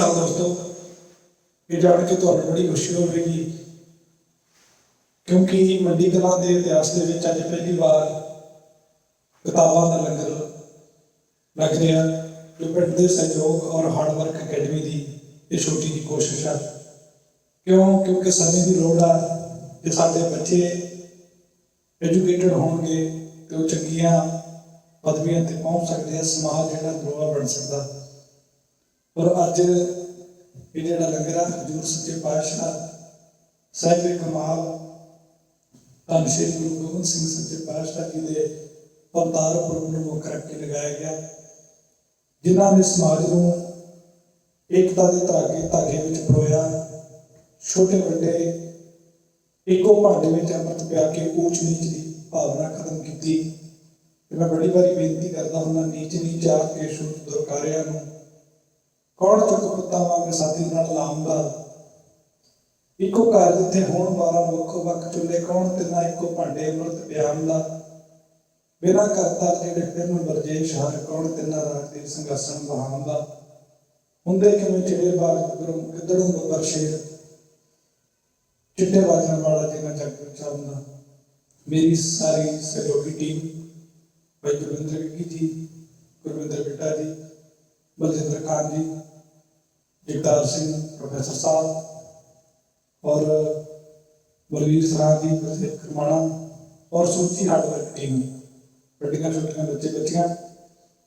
ਅਕਾਲ ਦੋਸਤੋ, ਇਹ ਜਾਣ ਕੇ ਤੁਹਾਨੂੰ ਬੜੀ ਖੁਸ਼ੀ ਹੋਵੇਗੀ। ਕਿਉਂਕਿ ਮੰਡੀ ਕਲਾਂ ਦੇ ਇਤਿਹਾਸ ਦੇ ਵਿੱਚ ਅੱਜ ਪਹਿਲੀ ਵਾਰ ਕਿਤਾਬਾਂ ਦਾ ਲੰਗਰ ਲੱਗ ਰਿਹਾ ਜੋ ਪਿੰਡ ਦੇ ਸਹਿਯੋਗ ਔਰ ਹਾਰਡਵਰਕ ਅਕੈਡਮੀ ਦੀ ਇਹ ਛੋਟੀ ਜਿਹੀ ਕੋਸ਼ਿਸ਼ ਹੈ। ਕਿਉਂ? ਕਿਉਂਕਿ ਸਮੇਂ ਦੀ ਲੋੜ ਆ ਕਿ ਸਾਡੇ ਬੱਚੇ ਐਜੂਕੇਟਡ ਹੋਣਗੇ ਤੇ ਉਹ ਚੰਗੀਆਂ ਪਦਵੀਆਂ ਤੇ ਪਹੁੰਚ ਸਕਦੇ ਆ, ਸਮਾਜ ਜਿਹੜਾ ਦਰੋਆ ਬਣ ਸਕਦਾ। ਔਰ ਅੱਜ ਇਹ ਜਿਹੜਾ ਲੰਗਰ ਆ, ਹਜ਼ੂਰ ਸੱਚੇ ਪਾਤਸ਼ਾਹ ਸਾਹਿਬ ਕਮਾਲ, ਧੰਨ ਸ਼੍ਰੀ ਗੁਰੂ ਗੋਬਿੰਦ ਸਿੰਘ ਸੱਚੇ ਪਾਤਸ਼ਾਹ ਜੀ ਦੇ ਅਵਤਾਰ ਪੁਰਬ ਨੂੰ ਮੁੱਖ ਰੱਖ ਕੇ ਲਗਾਇਆ ਗਿਆ। ਜਿਨ੍ਹਾਂ ਨੇ ਸਮਾਜ ਨੂੰ ਏਕਤਾ ਦੇ ਧਾਗੇ ਧਾਗੇ ਵਿੱਚ ਪਰੋਇਆ ਛੋਟੇ ਵੱਡੇ ਇੱਕੋ ਭਾਂਡੇ ਵਿੱਚ ਅੰਮ੍ਰਿਤ ਪਿਆ ਕੇ ਊਚ ਨੀਚ ਦੀ ਭਾਵਨਾ ਖਤਮ ਕੀਤੀ। ਤੇ ਮੈਂ ਬੜੀ ਵਾਰੀ ਬੇਨਤੀ ਕਰਦਾ ਹੁੰਦਾ ਨੀਚ ਨੀਚ ਆ ਕੇ ਸ਼ੁੱਧ ਦੁਰਕਾਰਿਆਂ ਨੂੰ ਕੌਣ ਚੁੱਕ ਪੁੱਤਾਂ ਵਾਂਗ ਸਾਥੀ ਨਾਲ ਲਾਉਂਦਾ? ਇੱਕੋ ਘਰ ਜਿੱਥੇ ਹੋਣ ਵਾਲਾ ਵੱਖੋ ਵੱਖ ਚੁੱਲੇ ਕੌਣ ਤਿੰਨਾ ਇੱਕੋ ਭਾਂਡੇ ਅੰਮ੍ਰਿਤ ਪਿਆਨ ਦਾ ਬਿਨਾ ਕਰਤਾ ਜਿਹੜੇ ਫਿਰਨ ਵਰਜੇਸ਼ ਹਰ, ਕੌਣ ਤਿੰਨਾ ਰਾਤ ਦੇ ਸੰਗਾਸਨ ਬਹਾਨ ਹੁੰਦੇ ਕਿਵੇਂ ਚਿੜੇ ਬਾਗ ਕਿਧਰੋਂ ਕਿਧਰੋਂ ਬੱਬਰ ਸ਼ੇਰ? ਚਿੱਟੇ ਬਾਜ਼ਾਂ ਵਾਲਾ ਜਿਹਨਾਂ ਜੱਗ ਵਿੱਚ ਮੇਰੀ ਸਾਰੀ ਸਹਿਯੋਗੀ ਟੀਮ, ਭਾਈ ਗੁਰਵਿੰਦਰ ਵਿੱਕੀ ਜੀ, ਗੁਰਵਿੰਦਰ ਬਿੱਟਾ ਜੀ, ਬਲਜਿੰਦਰ ਖਾਨ ਜੀ ਜਗਤਾਰ ਸਿੰਘ ਪ੍ਰੋਫੈਸਰ ਸਾਹਿਬ ਔਰ ਬਲਵੀਰ ਸਰਾਂ ਜੀ ਪ੍ਰਸਿੱਧ ਖਰਮਾਣਾ ਔਰ ਸੂਚੀ ਹਾਰਡਵਰਕ ਟੀਮ। ਵੱਡੀਆਂ ਛੋਟੀਆਂ ਬੱਚੇ ਬੱਚੀਆਂ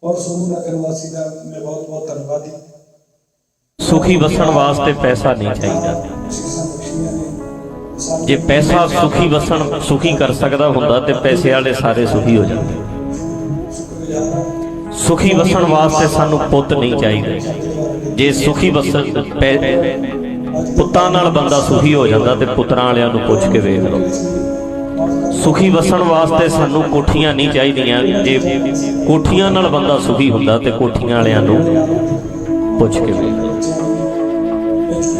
ਔਰ ਸਮੂਹ ਨਗਰ ਵਾਸੀ ਦਾ ਮੈਂ ਬਹੁਤ ਬਹੁਤ ਧੰਨਵਾਦੀ। ਸੁਖੀ ਵਸਣ ਵਾਸਤੇ ਪੈਸਾ ਨਹੀਂ ਚਾਹੀਦਾ। ਜੇ ਪੈਸਾ ਸੁਖੀ ਵਸਣ ਸੁਖੀ ਕਰ ਸਕਦਾ ਹੁੰਦਾ ਤੇ ਪੈਸੇ ਵਾਲੇ ਸਾਰੇ ਸੁਖੀ ਹੋ ਜਾਂਦੇ। ਸੁਖੀ ਵਸਣ ਵਾਸਤੇ ਸਾਨੂੰ ਪੁੱਤ ਨਹੀਂ ਚਾਹੀਦੇ। ਜੇ ਸੁਖੀ ਵਸਣ ਪੈ- ਪੁੱਤਾਂ ਨਾਲ ਬੰਦਾ ਸੁਖੀ ਹੋ ਜਾਂਦਾ ਤੇ ਪੁੱਤਰਾਂ ਵਾਲਿਆਂ ਨੂੰ ਪੁੱਛ ਕੇ ਵੇਖ ਲਓ। ਸੁਖੀ ਵਸਣ ਵਾਸਤੇ ਸਾਨੂੰ ਕੋਠੀਆਂ ਨਹੀਂ ਚਾਹੀਦੀਆਂ। ਜੇ ਕੋਠੀਆਂ ਨਾਲ ਬੰਦਾ ਸੁਖੀ ਹੁੰਦਾ ਤੇ ਕੋਠੀਆਂ ਵਾਲਿਆਂ ਨੂੰ ਪੁੱਛ ਕੇ ਵੇਖ ਲਓ।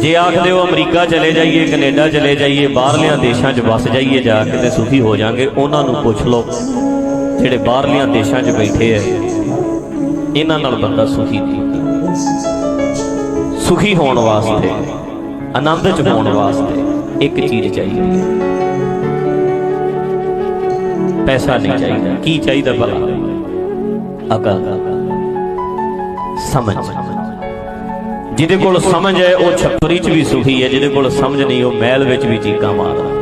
ਜੇ ਆਖਦੇ ਹੋ ਅਮਰੀਕਾ ਚਲੇ ਜਾਈਏ, ਕੈਨੇਡਾ ਚਲੇ ਜਾਈਏ, ਬਾਹਰਲਿਆਂ ਦੇਸ਼ਾਂ 'ਚ ਵਸ ਜਾਈਏ, ਜਾ ਕੇ ਤੇ ਸੁਖੀ ਹੋ ਜਾਾਂਗੇ, ਉਹਨਾਂ ਨੂੰ ਪੁੱਛ ਲਓ ਜਿਹੜੇ ਬਾਹਰਲਿਆਂ ਦੇਸ਼ਾਂ 'ਚ ਬੈਠੇ ਐ ਇਹਨਾਂ ਨਾਲ ਬੰਦਾ ਸੁਖੀ ਨਹੀਂ ਸੁਖੀ ਹੋਣ ਵਾਸਤੇ, ਆਨੰਦ 'ਚ ਹੋਣ ਵਾਸਤੇ ਇੱਕ ਚੀਜ਼ ਚਾਹੀਦੀ ਹੈ। ਪੈਸਾ ਨਹੀਂ ਚਾਹੀਦਾ। ਕੀ ਚਾਹੀਦਾ ਭਲਾ? ਅਕਲ। ਸਮਝ। ਜਿਹਦੇ ਕੋਲ ਸਮਝ ਹੈ, ਉਹ ਛੱਪਰੀ 'ਚ ਵੀ ਸੁਖੀ ਹੈ। ਜਿਹਦੇ ਕੋਲ ਸਮਝ ਨਹੀਂ, ਉਹ ਮਹਿਲ ਵਿੱਚ ਵੀ ਚੀਕਾਂ ਮਾਰਦਾ।